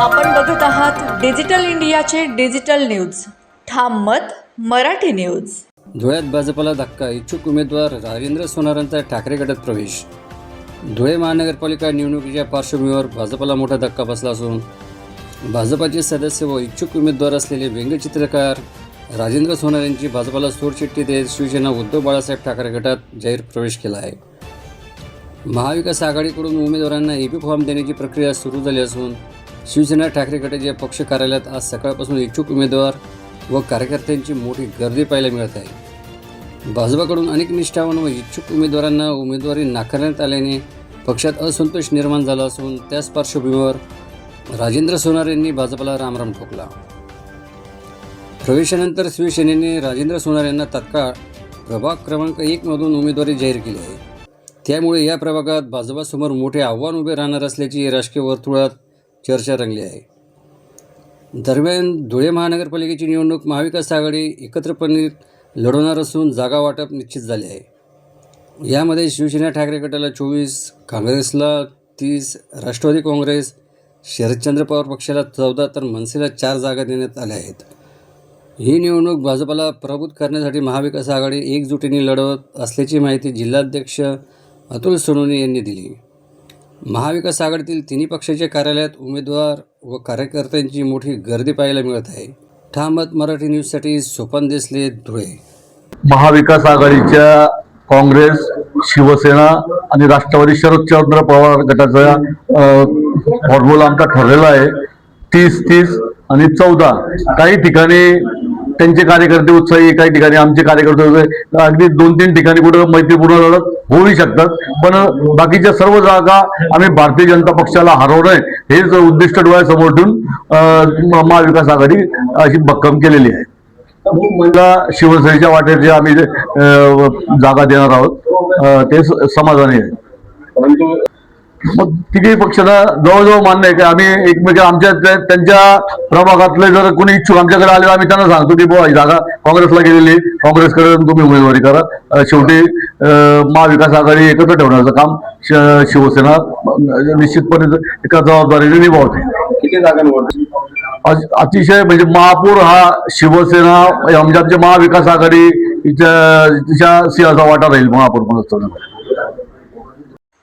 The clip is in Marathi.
आपण बघत आहात डिजिटल इंडियाचे डिजिटल न्यूज. ठाम मत मराठी न्यूज. धुळ्यात भाजपला धक्का इच्छुक उमेदवार राजेंद्र सोनारांचा ठाकरे गटात प्रवेश. धुळे महानगरपालिका निवडणुकीच्या पार्श्वभूमीवर भाजपला मोठा धक्का बसला असून भाजपाचे सदस्य व इच्छुक उमेदवार असलेले व्यंगचित्रकार राजेंद्र सोनार यांची भाजपला सोडचिठ्ठी देत शिवसेना उद्धव बाळासाहेब ठाकरे गटात जाहीर प्रवेश केला आहे. महाविकास आघाडीकडून उमेदवारांना एपी फॉर्म देण्याची प्रक्रिया सुरू झाली असून शिवसेना ठाकरे गटाच्या पक्ष कार्यालयात आज सकाळपासून इच्छुक उमेदवार व कार्यकर्त्यांची मोठी गर्दी पाहायला मिळत आहे. भाजपाकडून अनेक निष्ठावान व इच्छुक उमेदवारांना उमेदवारी नाकारण्यात आल्याने पक्षात असंतोष निर्माण झाला असून त्याच पार्श्वभूमीवर राजेंद्र सोनार यांनी भाजपला रामराम ठोकला. प्रवेशानंतर शिवसेनेने राजेंद्र सोनार यांना तत्काळ प्रभाग क्रमांक एकमधून उमेदवारी जाहीर केली आहे. त्यामुळे या प्रभागात भाजपासमोर मोठे आव्हान उभे राहणार असल्याची राजकीय वर्तुळात चर्चा रंगली आहे. दरम्यान धुळे महानगरपालिकेची निवडणूक महाविकास आघाडी एकत्रपणे लढवणार असून जागा वाटप निश्चित झाले आहे. यामध्ये शिवसेना ठाकरे गटाला चोवीस काँग्रेसला तीस राष्ट्रवादी काँग्रेस शरदचंद्र पवार पक्षाला चौदा तर मनसेला चार जागा देण्यात आल्या आहेत. ही निवडणूक भाजपाला प्रभूत करण्यासाठी महाविकास आघाडी एकजुटीने लढवत असल्याची माहिती जिल्हाध्यक्ष अतुल सोनवणे यांनी दिली. महाविकास आघाडीतील तिन्ही पक्षाच्या कार्यालयात उमेदवार व कार्यकर्त्यांची मोठी गर्दी पाहायला मिळत आहे. ठामत मराठी न्यूजसाठी सोपान देसले धुळे. महाविकास आघाडीच्या काँग्रेस शिवसेना आणि राष्ट्रवादी शरदचंद्र पवार गटाचा फॉर्म्युला आमचा ठरलेला आहे. तीस तीस आणि चौदा. काही ठिकाणी त्यांचे कार्यकर्ते उत्साही काही ठिकाणी आमचे कार्यकर्ते उत्साही अगदी दोन तीन ठिकाणी कुठं मैत्रीपूर्ण लढत होऊ शकतात. पण बाकीच्या सर्व जागा आम्ही भारतीय जनता पक्षाला हरवणं हेच उद्दिष्ट डोळ्यासमोर ठेवून महाविकास आघाडी अशी भक्कम केलेली आहे. मला शिवसेनेच्या वाटेचे आम्ही अ, जागा देणार आहोत. ते समाधानी आहे. परंतु मग तिघही पक्षाला जवळजवळ मान्य आहे की आम्ही एकमेक आमच्या त्या- त्यांच्या प्रभागातले जर कोणी इच्छुक आमच्याकडे आले आम्ही त्यांना सांगतो की बुवा ही जागा काँग्रेसला गेलेली काँग्रेसकडे तुम्ही उमेदवारी करा. शेवटी महाविकास आघाडी एकत्र ठेवण्याचं काम शिवसेना निश्चितपणे एका जबाबदारीने निभावते. अतिशय म्हणजे महापूर हा शिवसेना म्हणजे आमच्या महाविकास आघाडी हिच्या तिच्या सिंहाचा वाटा राहील महापूर मनोत्सवामध्ये